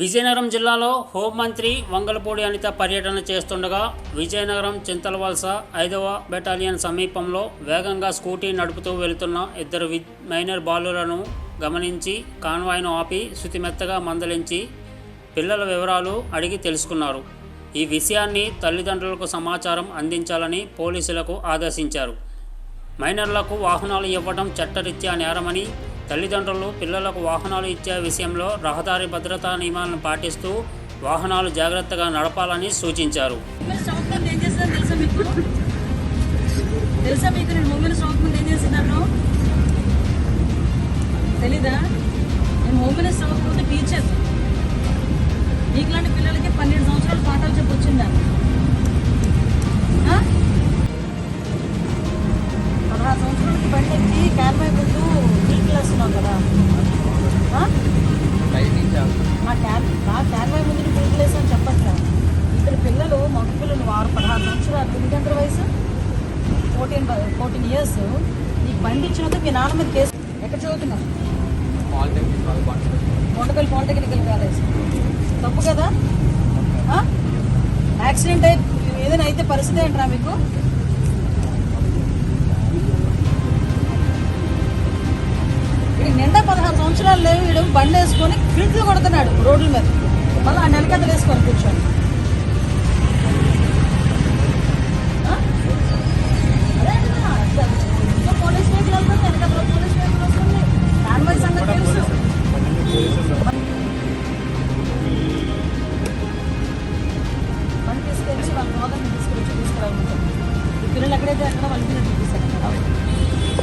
విజయనగరం జిల్లాలో హోంమంత్రి వంగలపూడి అనిత పర్యటన చేస్తుండగా విజయనగరం చింతలవలస ఐదవ బెటాలియన్ సమీపంలో వేగంగా స్కూటీ నడుపుతూ వెళుతున్న ఇద్దరు మైనర్ బాలులను గమనించి కాన్వాయ్ను ఆపి శుతిమెత్తగా మందలించి పిల్లల వివరాలు అడిగి తెలుసుకున్నారు. ఈ విషయాన్ని తల్లిదండ్రులకు సమాచారం అందించాలని పోలీసులకు ఆదేశించారు. మైనర్లకు వాహనాలు ఇవ్వడం చట్టరీత్యా నేరమని తల్లిదండ్రులు పిల్లలకు వాహనాలు ఇచ్చే విషయంలో రహదారి భద్రతా నియమాలను పాటిస్తూ వాహనాలు జాగ్రత్తగా నడపాలని సూచించారు. తెలుసా మీకు? తెలుసా మీకు నేను నా మా ముందు టీ అని చెప్పట్లా. ఇద్దరు పిల్లలు మగ పిల్లలు వారు పదహారు సంవత్సరాలు. ఎనిమిది గంటల వయసు? ఫోర్టీన్ ఫోర్టీన్ ఇయర్స్ నీకు బండి ఇచ్చినందుకు మీ నాన్న మీద కేసు. ఎక్కడ చదువుతున్నావు? Kondapalli polytechnical college. తప్పు కదా? యాక్సిడెంట్ అయితే ఏదైనా అయితే పరిస్థితి ఏంట్రా మీకు? సంవత్సరాలు లేవు. వీడు బండి వేసుకొని ఫిల్ట్లు కొడుతున్నాడు రోడ్ల మీద. మళ్ళీ ఆ నెలకథలు వేసుకొని వాళ్ళ మోదర్ని తీసుకొచ్చి తీసుకురావాలి ఈ పిల్లలు ఎక్కడైతే అక్కడ వాళ్ళ